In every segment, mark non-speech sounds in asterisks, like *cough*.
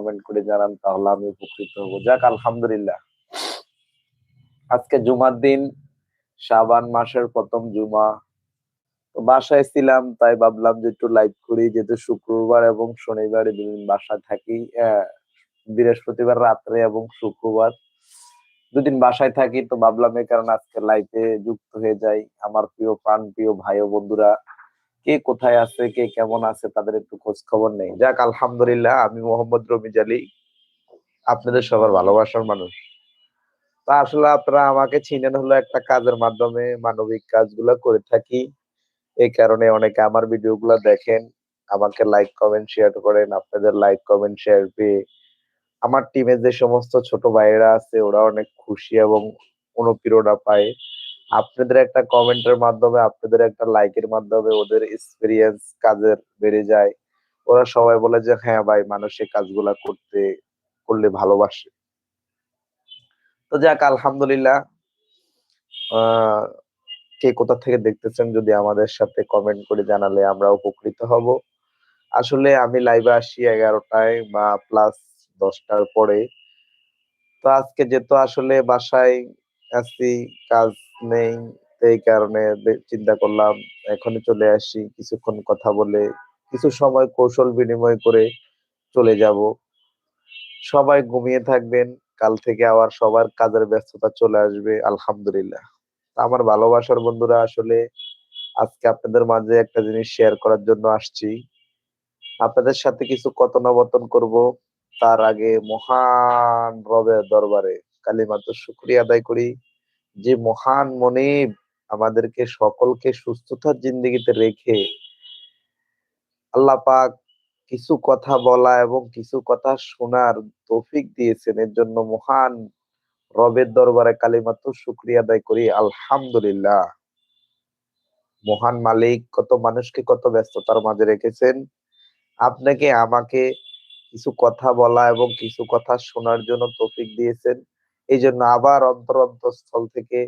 Comment করে জানান, তাহলে আমি উপকৃত হব। যাক, আলহামদুলিল্লাহ। আজকে জুমার দিন, শাবান মাসের প্রথম জুমা। বাসায় ছিলাম, তাই ভাবলাম যে একটু লাইভ করি, যেহেতু শুক্রবার এবং শনিবার দুদিন বাসায় থাকি বৃহস্পতিবার রাত্রে এবং শুক্রবার। দুদিন বাসায় থাকি, তো ভাবলাম এই কারণে আজকে লাইভে যুক্ত হয়ে যাই। আমার প্রিয় প্রাণ, প্রিয় ভাই বন্ধুরা কে কোথায় আছে, কে কেমন আছে, তাদের একটু খোঁজ খবর নেই। যাক, আলহামদুলিল্লাহ, আমি মোহাম্মদ রমিজ আলী, আপনাদের সবার ভালোবাসার মানুষ। তা আসলে আপনারা আমাকে চিনেন হলো একটা কাজের মাধ্যমে, মানবিক কাজগুলো করে থাকি। এই কারণে অনেকে আমার ভিডিওগুলো দেখেন, আমাকে লাইক কমেন্ট শেয়ার করেন, আপনাদের লাইক কমেন্ট শেয়ার পেয়ে আমার টিমে যে সমস্ত ছোট ভাইয়েরা আছে, ওরা অনেক খুশি এবং অনুপ্রেরণা পায়। আপনাদের একটা কমেন্টের মাধ্যমে, আপনাদের একটা লাইকের মাধ্যমে ওদের এক্সপিরিয়েন্স কাজের বেড়ে যায়। ওরা সবাই বলে যে হ্যাঁ ভাই, মানুষ এই কাজগুলা করতে, করলে ভালোবাসে। তো যাক, আলহামদুলিল্লাহ। কে কোথা থেকে দেখতেছেন যদি আমাদের সাথে কমেন্ট করে জানালে আমরা উপকৃত হব। আসলে আমি লাইভে আসি এগারোটায় বা প্লাস দশটার পরে। তো আজকে যেহেতু আসলে বাসায় আছি, কাজ নেই এই কারণে চিন্তা করলাম, এখনই চলে আসি, কিছুক্ষণ কথা বলে, কিছু সময় কৌশল বিনিময় করে চলে যাব। সবাই ঘুমিয়ে থাকবেন, কাল থেকে আবার সবার কাজের ব্যস্ততা চলে আসবে, আলহামদুলিল্লাহ। আমার ভালোবাসার বন্ধুরা, আসলে আজকে আপনাদের মাঝে একটা জিনিস শেয়ার করার জন্য আসছি। আপনাদের সাথে কিছু কথোপকথন করব, তার আগে মহান রবের দরবারে কালিমাত শুক্রিয়া আদায় করি। যে মহান মনিব আমাদেরকে সকলকে সুস্থতার জিন্দগিতে রেখে আল্লাহ পাক কিছু কথা বলা এবং কিছু কথা শোনার তৌফিক দিয়েছেন। এর জন্য মহান রবের দরবারে কালিমাত শুক্রিয়া আদায় করি। আলহামদুলিল্লাহ। মহান মালিক কত মানুষকে কত ব্যস্ততার মাঝে রেখেছেন। আপনাকে আমাকে কিছু কথা বলা এবং কিছু কথা শোনার জন্য তৌফিক দিয়েছেন। এই জন্য আবার অন্তর অন্তঃস্থল থেকে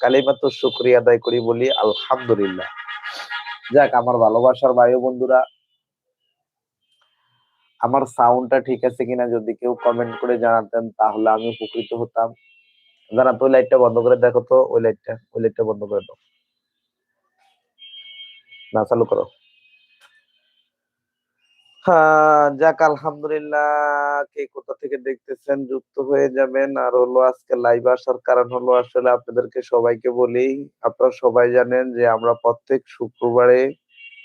কালিমাত শুক্রিয়া আদায় করি বলি, আলহামদুলিল্লাহ। যাক, আমার ভালোবাসার ও বন্ধুরা, আমার সাউন্ডটা ঠিক আছে কিনা যদি কেউ কমেন্ট করে জানাতেন, তাহলে আমি উপকৃত হতাম। জানা তো ওই লাইটটা বন্ধ করে দেখো তো, ওই লাইটটা ওই লাইটটা বন্ধ করে দাও। না চালু করো। যাক, আলহামদুলিল্লাহ। কে কোথা থেকে দেখতেছেন, যুক্ত হয়ে যাবেন। আর হলো আজকে লাইভ আসার কারণ হলো আসলে আপনাদেরকে সবাইকে বলি, আপনারা সবাই জানেন যে আমরা প্রত্যেক শুক্রবারে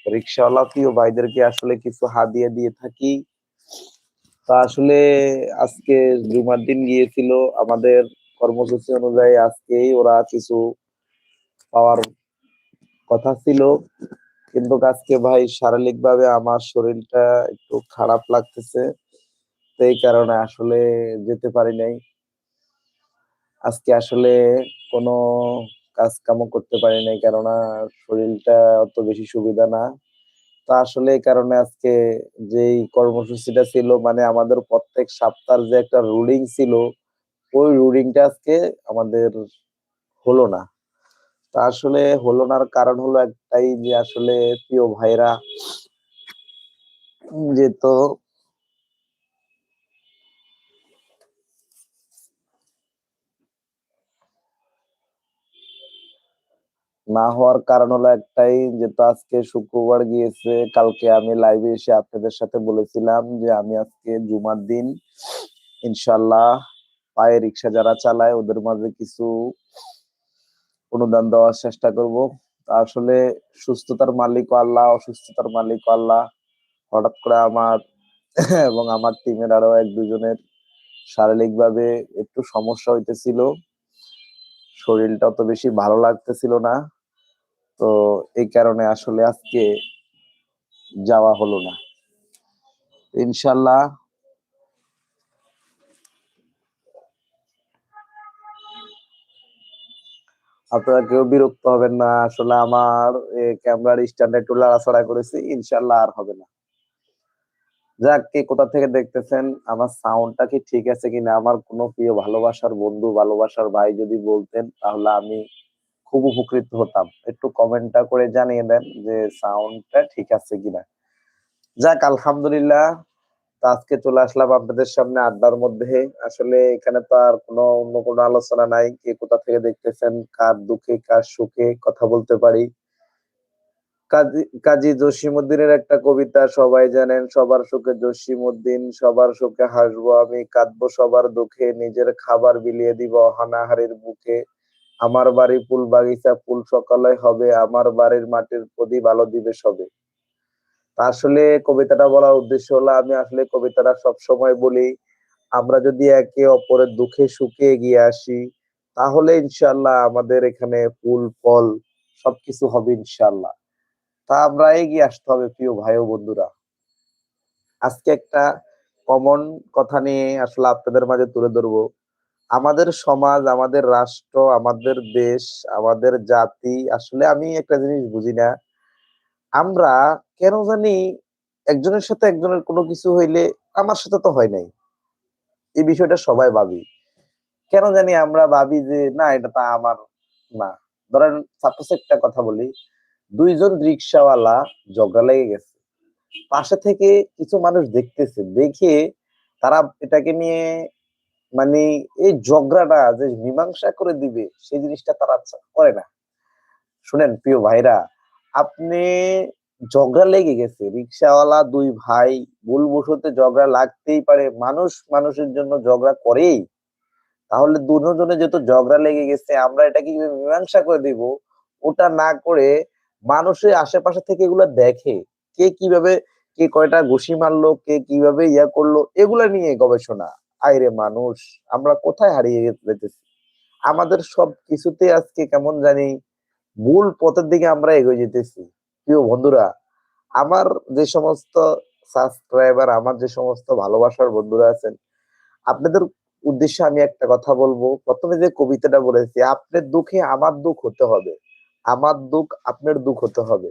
রিক্সাওয়ালা প্রিয় ভাইদেরকে আসলে কিছু হাদিয়া দিয়ে থাকি। তা আসলে আজকে জুমার দিন গিয়েছিল। আমাদের কর্মসূচি অনুযায়ী আজকেই ওরা কিছু পাওয়ার কথা ছিল। কিন্তু আজকে ভাই শারীরিক ভাবে আমার শরীরটা একটু খারাপ লাগতেছে। তো এই কারণে আসলে যেতে পারি নাই। আজকে আসলে কোনো কাজ কামও করতে পারি নাই কেননা শরীরটা অত বেশি সুবিধা না। তো আসলে এই কারণে আজকে যেই কর্মসূচিটা ছিল মানে আমাদের প্রত্যেক সপ্তাহের যে একটা রুলিং ছিল, ওই রুলিংটা আজকে আমাদের হলো না। তা আসলে হলো নার কারণ হলো একটাই যে আসলে প্রিয় ভাইরা যে তো না হওয়ার কারণ হলো একটাই যে তো আজকে শুক্রবার গিয়েছে, কালকে আমি লাইভে এসে আপনাদের সাথে বলেছিলাম যে আমি আজকে জুমার দিন ইনশাল্লাহ পায়ে রিক্সা যারা চালায় ওদের মাঝে কিছু অনুদান দেওয়ার চেষ্টা করব। আসলে সুস্থতার মালিক আল্লাহ, অসুস্থতার মালিক আল্লাহ। হঠাৎ করে আমার *clears throat* এবং আমার টিমের আরও এক দুজনের শারীরিক ভাবে একটু সমস্যা হইতেছিল। শরীরটা অত বেশি ভালো লাগতেছিল না। তো এই কারণে আসলে আজকে যাওয়া হলো না। ইনশাল্লাহ আপনারা কেউ বিরক্ত হবেন না। আসলে আমার ক্যামেরার স্ট্যান্ড একটু লাড়াছাড়া করেছি, ইনশাল্লাহ আর হবে না। যাক, কে কোথা থেকে দেখতেছেন? আমার সাউন্ডটা কি ঠিক আছে কিনা? আমার কোনো প্রিয় ভালোবাসার বন্ধু, ভালোবাসার ভাই যদি বলতেন, তাহলে আমি খুব উপকৃত হতাম। একটু কমেন্টটা করে জানিয়ে দেন যে সাউন্ডটা ঠিক আছে কিনা। যাক, আলহামদুলিল্লাহ আজকে চলে আসলাম আপনাদের সামনে আড্ডার মধ্যে। আসলে এখানে তো আর কোনো, অন্য কোনো আলোচনা নাই। কে কোথা থেকে দেখতেছেন? কার দুঃখে, কার সুখে কথা বলতে পারি। কাজী কাজী জসিমুদ্দিনের একটা কবিতা সবাই জানেন, সবার সুখে জসিমুদ্দিন সবার সুখে হাসবো আমি, কাঁদবো সবার দুঃখে, নিজের খাবার বিলিয়ে দিব অনাহারের বুকে। আমার বাড়ি ফুল বাগিচা ফুল সকালে হবে, আমার বাড়ির মাটির প্রদীপ আলো দিবে সবে। আসলে কবিতাটা বলার উদ্দেশ্য হলো, আমি আসলে কবিতাটা সব সময় বলি, আমরা যদি একে অপরের দুঃখে সুখে এগিয়ে আসি, তাহলে ইনশাল্লাহ আমাদের এখানে ফুল, ফল সবকিছু হবে ইনশাল্লাহ তা আমরা এগিয়ে আসতে হবে প্রিয় ভাই ও বন্ধুরা। আজকে একটা কমন কথা নিয়ে আসলে আপনাদের মাঝে তুলে ধরবো। আমাদের সমাজ, আমাদের রাষ্ট্র, আমাদের দেশ, আমাদের জাতি, আসলে আমি একটা জিনিস বুঝি না। আমরা কেন জানি একজনের সাথে একজনের কোনো কিছু হইলে আমার সাথে তো হয় নাই। এই বিষয়টা সবাই ভাবি। কেন জানি আমরা ভাবি যে, না, এটা তা আমার না। ধরেন সাপোজ একটা কথা বলি, দুইজন রিক্সাওয়ালা ঝগড়া লেগে গেছে। পাশে থেকে কিছু মানুষ দেখতেছে, দেখে তারা এটাকে নিয়ে মানে এই ঝগড়াটা যে মীমাংসা করে দিবে, সেই জিনিসটা তারা করে না। শুনেন, প্রিয় ভাইরা, আপনি ঝগড়া লেগে গেছে। রিক্সাওয়ালা, দুই ভাই, ভুল বসতে ঝগড়া লাগতেই পারে। মানুষ মানুষের জন্য ঝগড়া করেই। তাহলে দুজনে যেহেতু ঝগড়া লেগে গেছে, আমরা এটা কি মীমাংসা করে দিব? ওটা না করে মানুষের আশেপাশে থেকে এগুলো দেখে কে কীভাবে, কে কয়টা ঘুষি মারলো, কে কীভাবে ইয়া করল, এগুলা নিয়ে গবেষণা। আইরে মানুষ, আমরা কোথায় হারিয়ে যেতেছি? আমাদের সব কিছুতে আজকে কেমন জানি ভুল পথের দিকে আমরা এগিয়ে যেতেছি। প্রিয় বন্ধুরা, আমার যে সমস্ত সাবস্ক্রাইবার আমার যে সমস্ত ভালোবাসার বন্ধুরা আছেন, আপনাদের উদ্দেশ্যে আমি একটা কথা বলব। প্রথমে যে কবিতাটা বলেছি, আপনার দুঃখে আমার দুঃখ হতে হবে। আমার দুঃখ আপনার দুঃখ হতে হবে।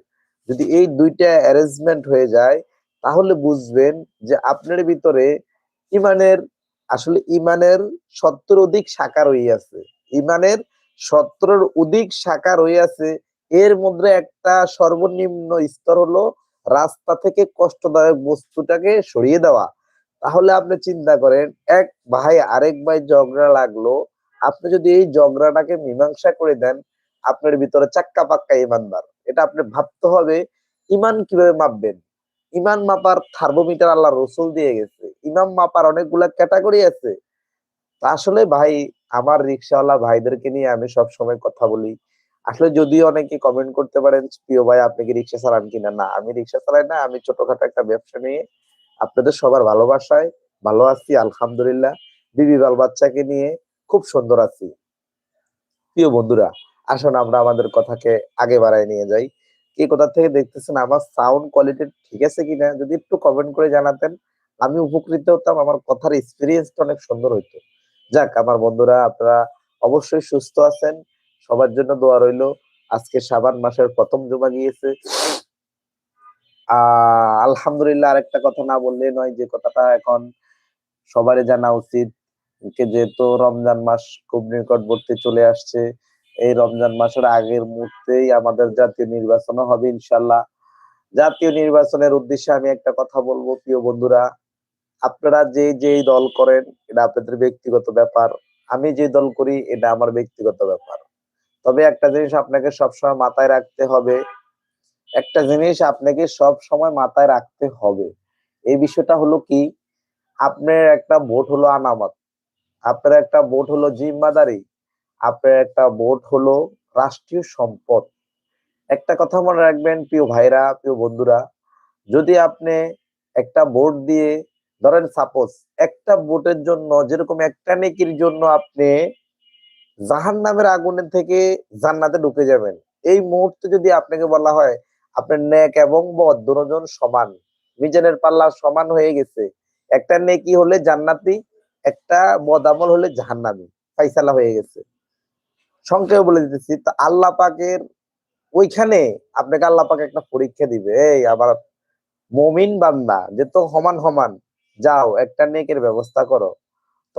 যদি এই দুইটা অ্যারেঞ্জমেন্ট হয়ে যায়, তাহলে বুঝবেন যে আপনার ভিতরে ইমানের, আসলে ইমানের সত্তর অধিক শাখা রইয়াছে ইমানের সত্তরের অধিক শাখা রইয়াছে এর মধ্যে একটা সর্বনিম্ন স্তর হলো রাস্তা থেকে কষ্টদায়ক বস্তুটাকে সরিয়ে দেওয়া। তাহলে আপনি চিন্তা করেন, এক ভাই, আরেক ভাই ঝগড়া লাগল, আপনি যদি এই ঝগড়াটাকে মীমাংসা করে দেন, আপনার ভিতরে চাক্কা পাক্কা ইমানদার এটা আপনি ভাবতে হবে, ইমান কীভাবে মাপবেন? ইমান মাপার থার্মোমিটার আল্লাহ রসুল দিয়ে গেছে। ইমাম মাপার অনেকগুলা ক্যাটাগরি আছে। আসলে ভাই, আমার রিক্সাওয়ালা ভাইদেরকে নিয়ে আমি সব সময় কথা বলি। আসলে যদিও অনেকে কমেন্ট করতে পারেন, প্রিয় ভাই, আপনি কি রিক্সা চালান কিনা? না, আমি রিক্সা চালাই না, আমি ছোটখাটো একটা ব্যবসা নিয়ে আপনাদের সবার ভালোবাসায় ভালো আছি, আলহামদুলিল্লাহ। বিবি বাল বাচ্চাকে নিয়ে খুব সুন্দর আছি। প্রিয় বন্ধুরা, আসুন আমরা আমাদের কথাকে আগে বাড়ায় নিয়ে যাই। কে কোথা থেকে দেখতেছেন, আমার সাউন্ড কোয়ালিটি ঠিক আছে কিনা? যদি একটু কমেন্ট করে জানাতেন, আমি উপকৃত হতাম, আমার কথার এক্সপিরিয়েন্সটা অনেক সুন্দর হইতো। যাক, আমার বন্ধুরা, আপনারা অবশ্যই সুস্থ আছেন। সবার জন্য দোয়া রইল। আজকে সাবান মাসের প্রথম জমা গিয়েছে। আহ, আলহামদুলিল্লাহ আরেকটা কথা না বললে নয়, যে কথাটা এখন সবারই জানা উচিত যেহেতু রমজান মাস খুব নিকটবর্তী চলে আসছে, এই রমজান মাসের আগের মুহূর্তেই আমাদের জাতীয় নির্বাচনও হবে ইনশাল্লাহ জাতীয় নির্বাচনের উদ্দেশ্যে আমি একটা কথা বলব, প্রিয় বন্ধুরা। আপনারা যে যেই দল করেন, এটা আপনাদের ব্যক্তিগত ব্যাপার। আমি যে দল করি, এটা আমার ব্যক্তিগত ব্যাপার। তবে একটা জিনিস আপনাকে সবসময় মাথায় রাখতে হবে, একটা জিনিস আপনাকে সব সময় মাথায় রাখতে হবে। এই বিষয়টা হলো কি, আপনার একটা ভোট হলো আনামত, আপনার একটা ভোট হলো জিম্মাদারি, আপনার একটা ভোট হলো রাষ্ট্রীয় সম্পদ। একটা কথা মনে রাখবেন, প্রিয় ভাইরা, প্রিয় বন্ধুরা, যদি আপনি একটা ভোট দিয়ে, ধরেন সাপোজ একটা ভোটের জন্য, যেরকম একটা নেকির জন্য আপনি জাহান নামের আগুনের থেকে জান্নাতে ঢুকে যাবেন। এই মুহূর্তে যদি আপনাকে বলা হয়, আপনার নেক এবং বদ দুজন সমান, মিজানের পাল্লা সমান হয়ে গেছে। একটা নেকি হলে জান্নাতি, একটা বদামল হলে জাহান্নামি, ফাইসালা হয়ে গেছে। সংক্ষেপে বলে দিতেছি, তো আল্লাহ পাকের ওইখানে আপনাকে আল্লাহ পাকে একটা পরীক্ষা দিবে, এই আবার মমিন বান্দা, যে তো সমান সমান, যাও, একটা নেকের ব্যবস্থা করো।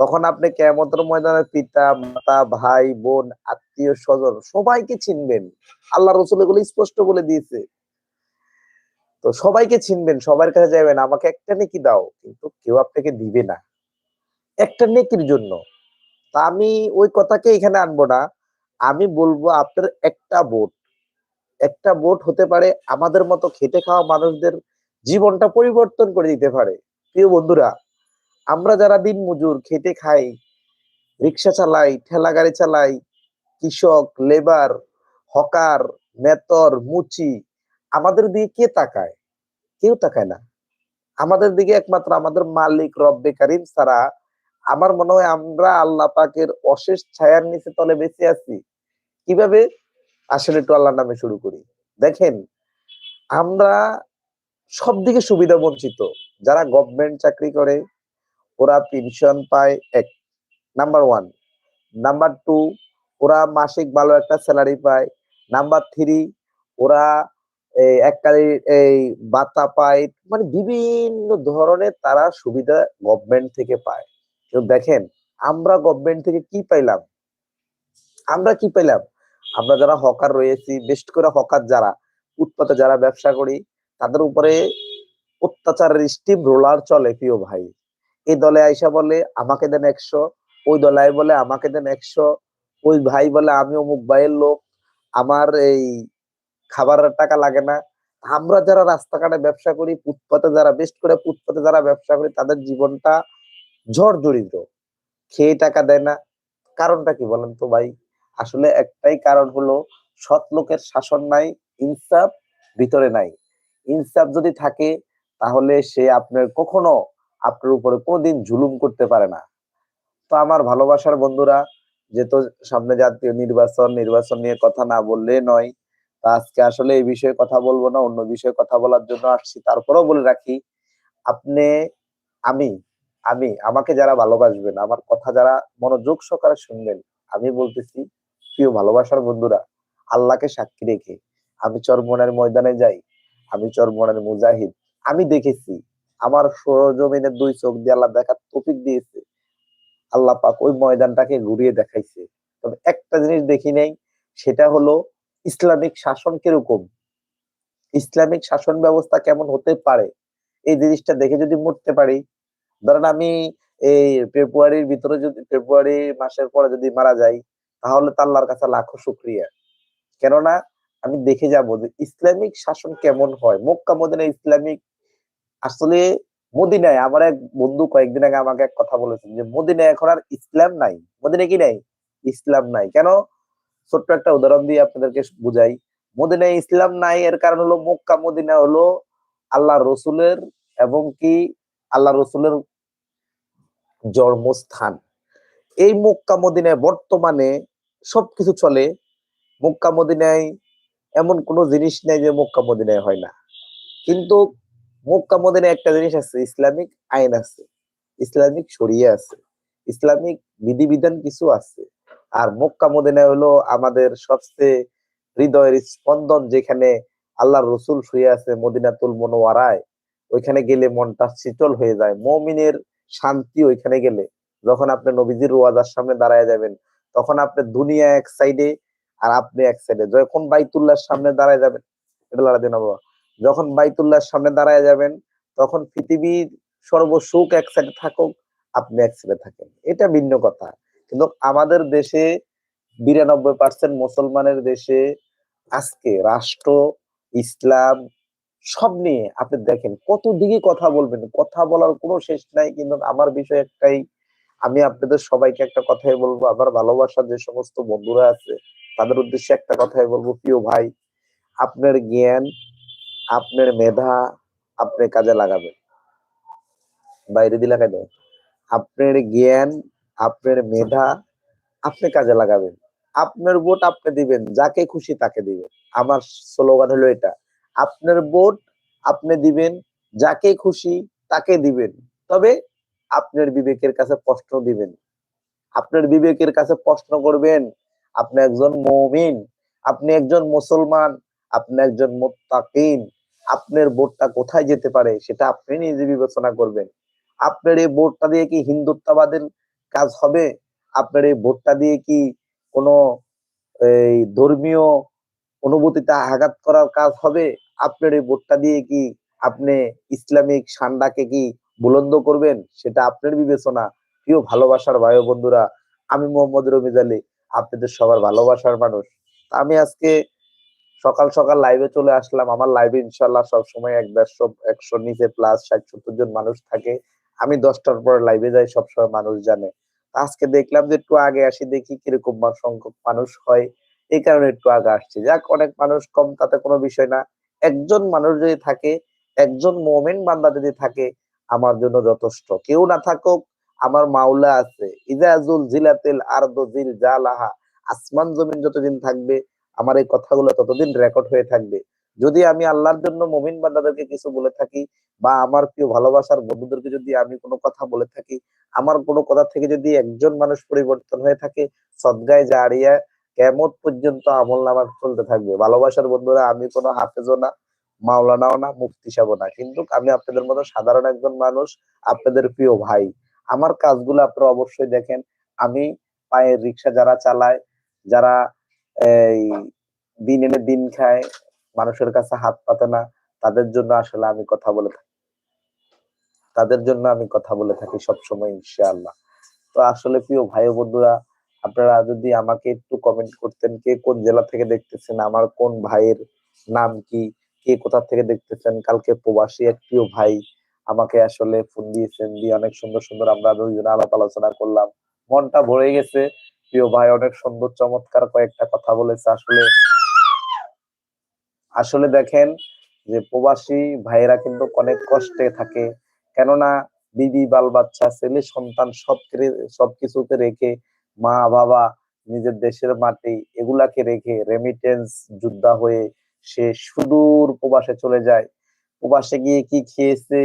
তখন আপনি কেমতের ময়দানে পিতা, মাতা, ভাই, বোন, আত্মীয়, স্বজন সবাইকে চিনবেন। আল্লাহ রসুল এগুলো স্পষ্ট বলে দিয়েছে। তো সবাইকে চিনবেন, সবার কাছে যাবেন আমাকে একটা নেকি দাও, কিন্তু কেউ আপনাকে দিবে না। একটা নেকির জন্য। তা আমি ওই কথাকে এখানে আনব না। আমি বলব আপনার একটা ভোট একটা ভোট হতে পারে আমাদের মতো খেটে খাওয়া মানুষদের জীবনটা পরিবর্তন করে দিতে পারে। প্রিয় বন্ধুরা আমরা যারা দিন মজুর খেতে খাই, রিক্সা চালাই, ঠেলা গাড়ি চালাই, কৃষক, লেবার, হকার, নেতর, মুচি, আমাদের দিকে কে তাকায়? কেউ তাকায় না। আমাদের দিকে একমাত্র আমাদের মালিক, রব্বে কারিম ছাড়া আমার মনে হয় আমরা আল্লাহ পাকের অশেষ ছায়ার নিচে তলে বেঁচে আছি। কীভাবে? আসলে একটু আল্লাহর নামে শুরু করি। দেখেন, আমরা সব দিকে সুবিধা বঞ্চিত যারা গভর্নমেন্ট চাকরি করে ওরা পেনশন পায় এক নাম্বার ওয়ান নাম্বার টু ওরা মাসিক ভালো একটা স্যালারি পায়। নাম্বার থ্রি ওরা এই এককালী, এই বাতা পায়। মানে বিভিন্ন ধরনের তারা সুবিধা গভর্নমেন্ট থেকে পায়। কিন্তু দেখেন, আমরা গভর্নমেন্ট থেকে কি পাইলাম? আমরা কি পাইলাম? আমরা যারা হকার রয়েছি বেস্ট করে হকার যারা, উৎপাতে যারা ব্যবসা করি, তাদের উপরে অত্যাচারের স্টিম রোলার চলে, প্রিয় ভাই। এই দলে আইসা বলে, আমাকে দেন একশো। ওই দলায় বলে, আমাকে দেন একশো। ওই ভাই বলে আমি অমুক ভাইয়ের লোক। আমার এই খাবারের টাকা লাগে না। আমরা যারা রাস্তাঘাটে ব্যবসা করি, ফুটপাতে যারা, বেস্ট করে ফুটপাতে যারা ব্যবসা করি, তাদের জীবনটা ঝড় জড়িত। খেয়ে টাকা দেয় না। কারণটা কি বলেন তো ভাই? আসলে একটাই কারণ হলো, সৎ লোকের শাসন নাই, ইনসাফ ভিতরে নাই। ইনসাফ যদি থাকে, তাহলে সে আপনার কখনো আপনার উপরে কোনোদিন জুলুম করতে পারে না। তো আমার ভালোবাসার বন্ধুরা যেহেতু সামনে জাতীয় নির্বাচন নির্বাচন নিয়ে কথা না বললে নয়। তা আজকে আসলে এই বিষয়ে কথা বলব না, অন্য বিষয়ে কথা বলার জন্য আসছি। তারপরেও বলে রাখি, আপনি, আমি আমি, আমাকে যারা ভালোবাসবেন, আমার কথা যারা মনোযোগ সহকারে শুনবেন, আমি বলতেছি, প্রিয় ভালোবাসার বন্ধুরা, আল্লাহকে সাক্ষী রেখে, আমি চরমনের ময়দানে যাই, আমি চরমনের মুজাহিদ, আমি দেখেছি আমার সরজমিনের দুই চোখ দিয়ে আল্লাহ দেখার তফিক দিয়েছে। আল্লাহ পাক ওই ময়দানটাকে ঘুরিয়ে দেখাইছে। তবে একটা জিনিস দেখি নেই, সেটা হলো ইসলামিক শাসন কীরকম? ইসলামিক শাসন ব্যবস্থা কেমন হতে পারে? এই জিনিসটা দেখে যদি মরতে পারি, ধরেন আমি এই ফেব্রুয়ারির ভিতরে যদি, ফেব্রুয়ারি মাসের পরে যদি মারা যাই, তাহলে তো আল্লাহর কাছে লাখো শুক্রিয়া। কেননা আমি দেখে যাব যে ইসলামিক শাসন কেমন হয়? মক্কা মদিনা ইসলামিক আসলে মদিনায় আমার এক বন্ধু কয়েকদিন আগে আমাকে এক কথা বলেছেন যে, মদিনায় এখন আর ইসলাম নাই। মদিনায় কি নাই? ইসলাম নাই। কেন? ছোট্ট একটা উদাহরণ দিয়ে আপনাদেরকে বুঝাই। মদিনায় ইসলাম নাই এর কারণ হলো মক্কা মদিনা হলো আল্লাহ রসুলের এবং কি আল্লাহ রসুলের জন্মস্থান। এই মক্কা মদিনায় বর্তমানে সবকিছু চলে। মক্কা মদিনায় এমন কোনো জিনিস নেই যে মক্কা মদিনায় হয় না। কিন্তু মক্কা মদিনায় একটা জিনিস আছে, ইসলামিক আইন আছে, ইসলামিক শরিয়া আছে, ইসলামিক বিধিবিধান কিছু আছে। আর মক্কা মদিনায় হলো আমাদের সবচেয়ে হৃদয়ের স্পন্দন যেখানে আল্লাহ রসুল শুয়ে আছে মদিনাতুল মনোয়ারায় ওইখানে গেলে মনটা শীতল হয়ে যায়, মমিনের শান্তি ওইখানে গেলে। যখন আপনি নবীজির রোয়াজার সামনে দাঁড়ায় যাবেন, তখন আপনি দুনিয়া এক সাইডে আর আপনি এক সাইডে যখন বাইতুল্লাহর সামনে দাঁড়ায় যাবেন, এটা লড়া দিন বাবা। যখন বাইতুল্লাহর সামনে দাঁড়ায় যাবেন, তখন পৃথিবীর সর্বসুখ এক সাইডে থাকুক, আপনি এক সাইডে থাকেন। এটা ভিন্ন কথা। কিন্তু আমাদের দেশে বিরানব্বই পার্সেন্ট মুসলমানের দেশে আজকে রাষ্ট্র, ইসলাম সব নিয়ে আপনি দেখেন, কত দিকে কথা বলবেন। কথা বলার কোনো শেষ নাই, কিন্তু আমার বিষয় একটাই, আমি আপনাদের সবাইকে একটা কথাই বলব, আমার ভালোবাসার যে সমস্ত বন্ধুরা আছে, তাদের উদ্দেশ্যে একটা কথাই বলব, প্রিয় ভাই, আপনার জ্ঞান আপনার মেধা আপনি কাজে লাগাবেন। বাইরে দিলা কেন? আপনার জ্ঞান, আপনার মেধা আপনি কাজে লাগাবেন। আপনার ভোট আপনি দিবেন, যাকে খুশি তাকে দিবেন। আমার স্লোগান হলো এটা। আপনার ভোট আপনি দিবেন, যাকে খুশি তাকে দিবেন। তবে আপনার বিবেকের কাছে প্রশ্ন দিবেন। আপনার বিবেকের কাছে প্রশ্ন করবেন, আপনি একজন মমিন, আপনি একজন মুসলমান, আপনি একজন মোত্তাকিন। আপনার ভোটটা কোথায় যেতে পারে, সেটা আপনি নিজে বিবেচনা করবেন। আপনার এই ভোটটা দিয়ে কি হিন্দুত্ববাদের কাজ হবে? আপনার এই ভোটটা দিয়ে কি কোনো এই ধর্মীয় অনুভূতিতে আঘাত করার কাজ হবে? আপনার এই ভোটটা দিয়ে কি আপনি ইসলামিক সান্ডাকে কি বুলন্দ করবেন? সেটা আপনার বিবেচনা। প্রিয় ভালোবাসার ভাই বন্ধুরা, আমি মোহাম্মদ রমিজ আলী, আপনাদের সবার ভালোবাসার মানুষ। আমি আজকে সকাল সকাল লাইভে চলে আসলাম। আমার লাইভে ইনশাল্লাহ সবসময় এক দেড়শো, একশো নিচে প্লাস ষাট, সত্তর জন মানুষ থাকে। আমি দশটার পর লাইভে যাই, সবসময় মানুষ জানে। আজকে দেখলাম যে একটু আগে আসি দেখি কীরকম সংখ্যক মানুষ হয়। এই কারণে একটু আগে আসছে। যাক, অনেক মানুষ কম, তাতে কোনো বিষয় না। একজন মানুষ যদি থাকে, একজন মোমেন বান্দা যদি থাকে, আমার জন্য যথেষ্ট। কেউ না থাকুক, আমার মাওলা আছে। ইজাজুল জিলাতিল আরদু জিল জালাহা। আসমান জমিন যতদিন থাকবে আমার এই কথাগুলো ততদিন রেকর্ড হয়ে থাকবে। যদি আমি আল্লাহর জন্য মমিন বান্দাদেরকে কিছু বলে থাকি বা আমার প্রিয় ভালোবাসার বন্ধুদেরকে যদি আমি কোনো কথা বলে থাকি, আমার কোনো কথা থেকে যদি একজন মানুষ পরিবর্তন হয়ে থাকে, সদগায় জারিয়া কেমত পর্যন্ত আমল নামার চলতে থাকবে। ভালোবাসার বন্ধুরা, আমি কোনো হাফেজও না, মাওলানাও না মুক্তি সাবো না। কিন্তু আমি আপনাদের মতো সাধারণ একজন মানুষ, আপনাদের প্রিয় ভাই। আমার কাজগুলো আপনারা অবশ্যই দেখেন। আমি পায়ের রিক্সা যারা চালায়, যারা এই দিন এনে দিন খায়, মানুষের কাছে হাত পাতে না। তাদের জন্য আসলে আমি কথা বলে থাকি। তাদের জন্য আমি কথা বলে থাকি সবসময়, ইনশাআল্লাহ। তো আসলে প্রিয় ভাই বন্ধুরা, আপনারা যদি আমাকে একটু কমেন্ট করতেন, কে কোন জেলা থেকে দেখতেছেন, আমার কোন ভাইয়ের নাম কি, কে কোথা থেকে দেখতেছেন, কালকে প্রবাসী এক প্রিয় ভাই আমাকে আসলে ফোন দিয়েছেন, দিয়ে অনেক সুন্দর সুন্দর আমরা দুইজন আলাপ আলোচনা করলাম। মনটা ভরে গেছে। প্রিয় ভাই, অনেক সুন্দর, চমৎকার কয়েকটা কথা বলেছে। আসলে আসলে দেখেন যে প্রবাসী ভাইয়েরা কিন্তু অনেক কষ্টে থাকে। কেননা বিবি, বাল বাচ্চা, ছেলে, সন্তান সব সবকিছুকে রেখে মা, বাবা নিজের দেশের মাটি এগুলাকে রেখে রেমিটেন্স যোদ্ধা হয়ে সে সুদূর প্রবাসে চলে যায়। প্রবাসে গিয়ে কি খেয়েছে,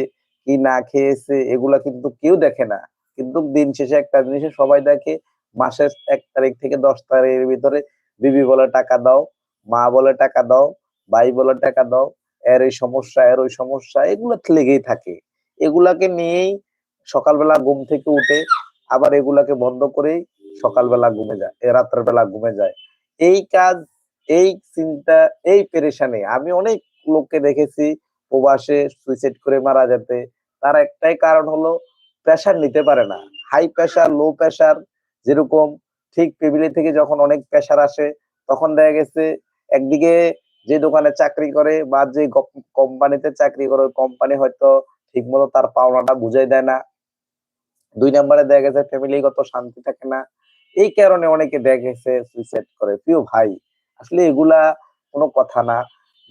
কি না খেয়েছে, এগুলা কিন্তু কেউ দেখে না। কিন্তু দিন শেষে একটা জিনিসে সবাই দেখে মাসের এক তারিখ থেকে দশ তারিখের ভিতরে বিবি বলে টাকা দাও, মা বলে টাকা দাও, ভাই বলে টাকা দাও, এর এই সমস্যা, এর ওই সমস্যা, এগুলো লেগেই থাকে। এগুলাকে নিয়েই সকালবেলা ঘুম থেকে উঠে আবার এগুলাকে বন্ধ করেই সকালবেলা ঘুমে যায় রাত্রের বেলা ঘুমে যায়। এই কাজ, এই চিন্তা, এই পেরেশানি, আমি অনেক লোককে দেখেছি প্রবাসে সুইসাইড করে মারা যেতে। তার একটাই কারণ হলো প্রেশার নিতে পারে না। হাই প্রেশার লো প্রেশার যেরকম ঠিক টেবিলে থেকে যখন অনেক প্রেশার আসে, তখন দেখা গেছে একদিকে যে দোকানে চাকরি করে বা যে কোম্পানিতে চাকরি করে কোম্পানি হয়তো ঠিক মতো তার পাওনাটা বুঝাই দেয় না। দুই নম্বরে দেখা গেছে ফ্যামিলিগত শান্তি থাকে না। এই কারণে অনেকে দেখা গেছে সুইসাইড করে। প্রিয় ভাই, আসলে এগুলা কোনো কথা না।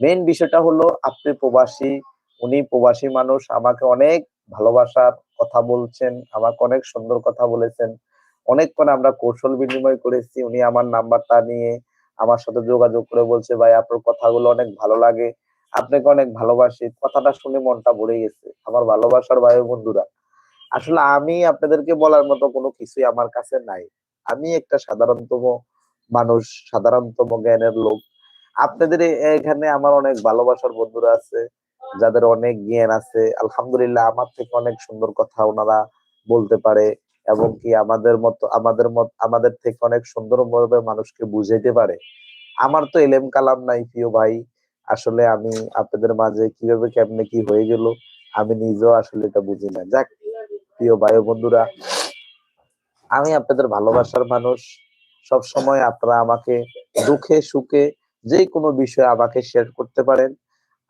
মেইন বিষয়টা হলো আপনি প্রবাসী, উনি প্রবাসী মানুষ, আমাকে অনেক ভালোবাসার কথা বলছেন, আমাকে অনেক সুন্দর কথা বলেছেন। অনেকক্ষণ আমরা কৌশল বিনিময় করেছি উনি আমার নাম্বারটা নিয়ে আমার সাথে যোগাযোগ করে বলছে, ভাই, আপনার কথাগুলো অনেক ভালো লাগে। আপনাকে অনেক ভালোবাসি। কথাটা শুনে মনটা ভরে গেছে। আমার ভালোবাসার ভাই বন্ধুরা আসলে আমি আপনাদেরকে বলার মতো কোনো কিছুই আমার কাছে নাই। আমি একটা সাধারণতম মানুষ, সাধারণতম জ্ঞানের লোক। আপনাদের এখানে আমার অনেক ভালোবাসার বন্ধুরা আছে, যাদের অনেক জ্ঞান আছে। আলহামদুলিল্লাহ, আমার থেকে অনেক সুন্দর কথা ওনারা বলতে পারে। এবং কি আমাদের মতো, আমাদের মত, আমাদের থেকে অনেক সুন্দর ভাবে মানুষকে বুঝাইতে পারে। আমার তো এলেম কালাম নাই প্রিয় ভাই। আসলে আমি আপনাদের মাঝে কীভাবে, কেমনে কি হয়ে গেল, আমি নিজেও আসলে এটা বুঝি না। যাক, প্রিয় ভাই বন্ধুরা, আমি আপনাদের ভালোবাসার মানুষ। সব সময় আপনারা আমাকে দুঃখে, সুখে যে কোনো বিষয়ে আমাকে শেয়ার করতে পারেন।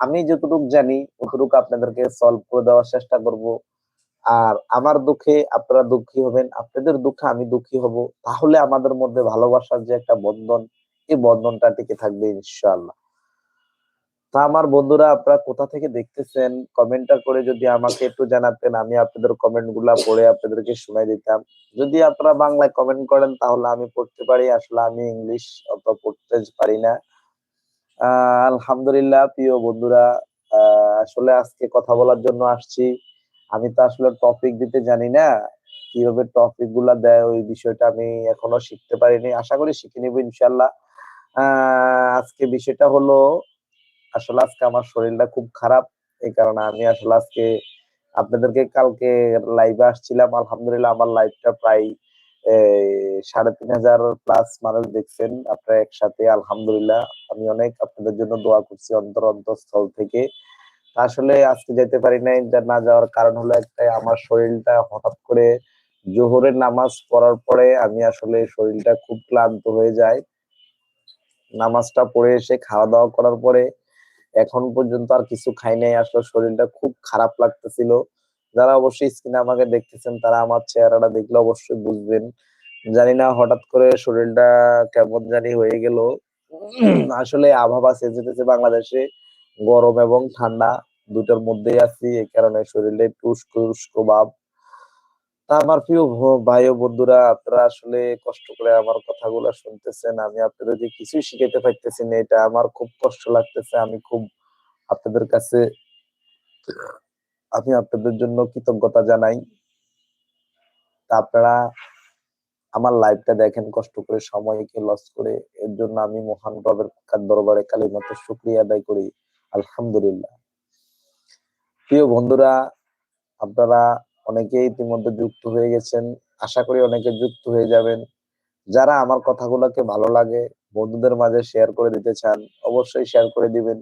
আমি যতটুকু জানি ততটুকু আপনাদেরকে সলভ করে দেওয়ার চেষ্টা করব। আর আমার দুঃখে আপনারা দুঃখী হবেন, আপনাদের দুঃখে আমি দুঃখী হব। তাহলে আমাদের মধ্যে ভালোবাসার যে একটা বন্ধন, এই বন্ধনটা টিকে থাকবে ইনশাআল্লাহ। তা আমার বন্ধুরা, আপনারা কোথা থেকে দেখতেছেন? কমেন্টটা করে যদি আমাকে একটু জানাতেন, আমি আপনাদের কমেন্টগুলা পড়ে আপনাদেরকে শোনাই দিতাম। যদি আপনারা বাংলায় কমেন্ট করেন, তাহলে আমি পড়তে পারি। আসলে আমি ইংলিশ অত পড়তে পারি না। আলহামদুলিল্লাহ, প্রিয় বন্ধুরা আসলে আজকে কথা বলার জন্য আসছি। আমি তো আসলে টপিক দিতে জানি না। কীভাবে টপিকগুলা দেয়, ওই বিষয়টা আমি এখনও শিখতে পারিনি। আশা করি শিখে নিব ইনশাল্লাহ আজকে বিষয়টা হলো, আসলে আজকে আমার শরীরটা খুব খারাপ। এই কারণে আমি আসলে আজকে আপনাদেরকে কালকে লাইভে আসছিলাম। আলহামদুলিল্লাহ আমার লাইভটা প্রায় সাড়ে তিন হাজার প্লাস মানুষ দেখছেন আপনারা একসাথে। আলহামদুলিল্লাহ, আমি অনেক আপনাদের জন্য দোয়া করছি অন্তর অন্তঃস্থল থেকে। আসলে আজকে যেতে পারি নাই না যাওয়ার কারণ হলো একটাই, আমার শরীরটা হঠাৎ করে জোহরের নামাজ পড়ার পরে আমি আসলে শরীরটা খুব ক্লান্ত হয়ে যায় নামাজটা পড়ে এসে খাওয়া দাওয়া করার পরে এখন পর্যন্ত আর কিছু খাই নাই, আসলে শরীরটা খুব খারাপ লাগতেছিল। যারা অবশ্যই স্ক্রিনে আমাকে দেখতেছেন, তারা আমার চেহারাটা দেখলে অবশ্যই বুঝবেন। জানি না হঠাৎ করে শরীরটা কেমন জানি হয়ে গেল। আসলে আবহাওয়া চেঞ্জ হতেছে বাংলাদেশে। গরম এবং ঠান্ডা দুটোর মধ্যেই আছি, এই কারণে শরীরে একটু ভাব। তা আমার প্রিয় ভাই ও বন্ধুরা, আপনারা আসলে কষ্ট করে আমার কথাগুলো শুনতেছেন, আমি আপনাদেরকে কিছুই শিখাইতে পারতেছি না, এটা আমার খুব কষ্ট লাগতেছে, আমি খুব আপনাদের কাছে, আমি আপনাদের জন্য কৃতজ্ঞতা জানাই। তা আপনারা আমার লাইভটা দেখেন কষ্ট করে, সময়কে লস করে, এর জন্য আমি মহান রবের দরবারে কালিমাত শুক্রিয়া আদায় করি। আলহামদুলিল্লাহ। প্রিয় বন্ধুরা, আপনারা অনেকেই ইতিমধ্যে যুক্ত হয়ে গেছেন। আশা করি অনেকে যুক্ত হয়ে যাবেন। যারা আমার কথাগুলোকে ভালো লাগে, বন্ধুদের মাঝে শেয়ার করে দিতে চান, অবশ্যই শেয়ার করে দিবেন।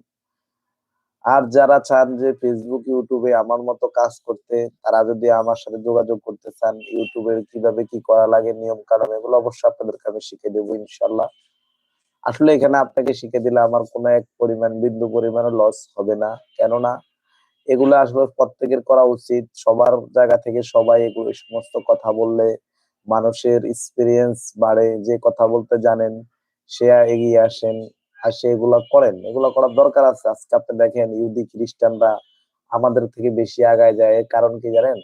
আর যারা চান যে ফেসবুক ইউটিউবে আমার মতো কাজ করতে, তারা যদি আমার সাথে যোগাযোগ করতে চান ইউটিউবের কীভাবে কি করা লাগে নিয়ম কানুন এগুলো অবশ্যই আপনাদেরকে আমি শিখে দেবো ইনশাল্লাহ আসলে এখানে আপনাকে শিখে দিলে আমার কোনো এক পরিমাণ, বিন্দু পরিমাণ লস হবে না। কেননা এগুলো আসলে প্রত্যেকের করা উচিত। সবার জায়গা থেকে সবাই এগুলো সমস্ত কথা বললে মানুষের এক্সপিরিয়েন্স বাড়ে। যে কথা বলতে জানেন, সে এগিয়ে আসেন আর সে এগুলা করেন। এগুলো করার দরকার আছে। আজকে আপনি দেখেন, ইহুদি খ্রিস্টানরা আমাদের থেকে বেশি আগায় যায়। কারণ কি জানেন?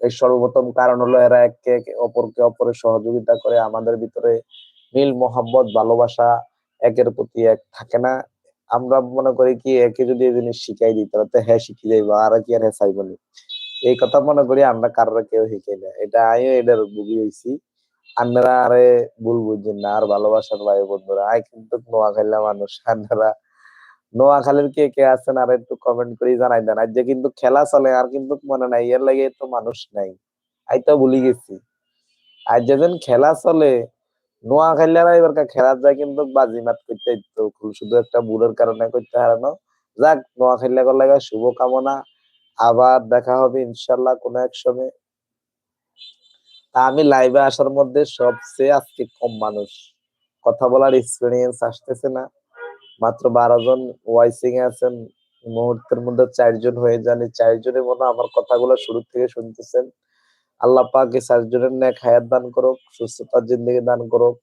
এর সর্বপ্রথম কারণ হলো এরা একে অপরকে অপরের সহযোগিতা করে আমাদের ভিতরে মিল, মোহাব্বত, ভালোবাসা একের প্রতি এক থাকে না। আমরা মনে করি কি, একে যদি এই জিনিস শিখাই দিই, তাহলে তো হ্যাঁ শিখে যাইবো, আর কি আর হ্যাঁ চাইবনি এই কথা মনে করি আমরা কারোর কেউ শিখাই না। এটা আমিও এটার বুঝি হয়েছি আপনারা আরে ভুল বুঝছেন না, আর ভালোবাসার ভাই বন্ধুরা, আই কিন্তু নোয়াখালীর মানুষ। আপনারা নোয়াখালীর কে কে আছেন আর একটু কমেন্ট করে জানাই দেন। আজ যে কিন্তু খেলা চলে, আর কিন্তু মনে নাই, এর লাগে তো মানুষ নাই। আই তো ভুলি গেছি। আজ যেদিন খেলা চলে নোয়াখালীরা এবার খেলা যায় কিন্তু বাজিমাত করতে তো শুধু একটা কারণে করতে হারানো যাক নোয়াখালী লাগে শুভ কামনা আবার দেখা হবে ইনশাল্লাহ এক সময়। আমি লাইভে আসার মধ্যে সবচেয়ে আজকে কম মানুষ। কথা বলার এক্সপিরিয়েন্স আসতেছে না। মাত্র বারো জন ওয়াইসিং আছেন। মুহূর্তের মধ্যে চারজন হয়ে এই চারজনের মনে আমার কথাগুলো শুরু থেকে শুনতেছেন। আল্লাহ পাক এই চারজনের ন্যাক হায়াত দান করুক, সুস্থতার জিন্দগি দান করুক।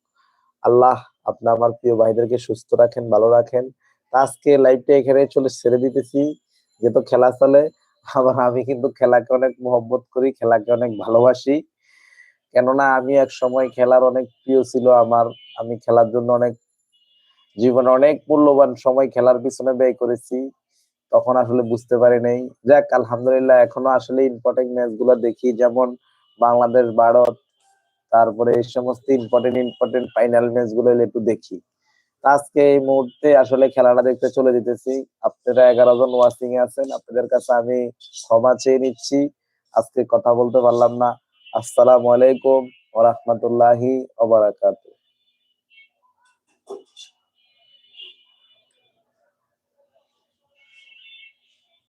আল্লাহ আপনি আমার প্রিয় ভাইদেরকে সুস্থ রাখেন, ভালো রাখেন। আজকে লাইভটা এখানে চলে ছেড়ে দিতেছি। যেহেতু খেলা চলে আবার আমি কিন্তু খেলাকে অনেক মহব্বত করি, খেলাকে অনেক ভালোবাসি। কেননা আমি এক সময় খেলার অনেক প্রিয় ছিল আমার। আমি খেলার জন্য অনেক জীবনে অনেক মূল্যবান সময় খেলার পিছনে ব্যয় করেছি। তখন আসলে বুঝতে পারি নাই। যাক, আলহামদুলিল্লাহ, এখনও আসলে ইম্পর্টেন্ট ম্যাচগুলো দেখি। যেমন বাংলাদেশ, ভারত, তারপরে এই সমস্ত ইম্পর্টেন্ট ইম্পর্টেন্ট ফাইনাল ম্যাচগুলো একটু দেখি। আজকে এই মুহূর্তে আসলে খেলাটা দেখতে চলে যেতেছি। আপনারা এগারো জন ওয়াচিং এ আছেন, আপনাদের কাছে আমি ক্ষমা চেয়ে নিচ্ছি। আজকে কথা বলতে পারলাম না। আসসালামু আলাইকুম ওয়া রাহমাতুল্লাহি ওয়া বারাকাতুহু।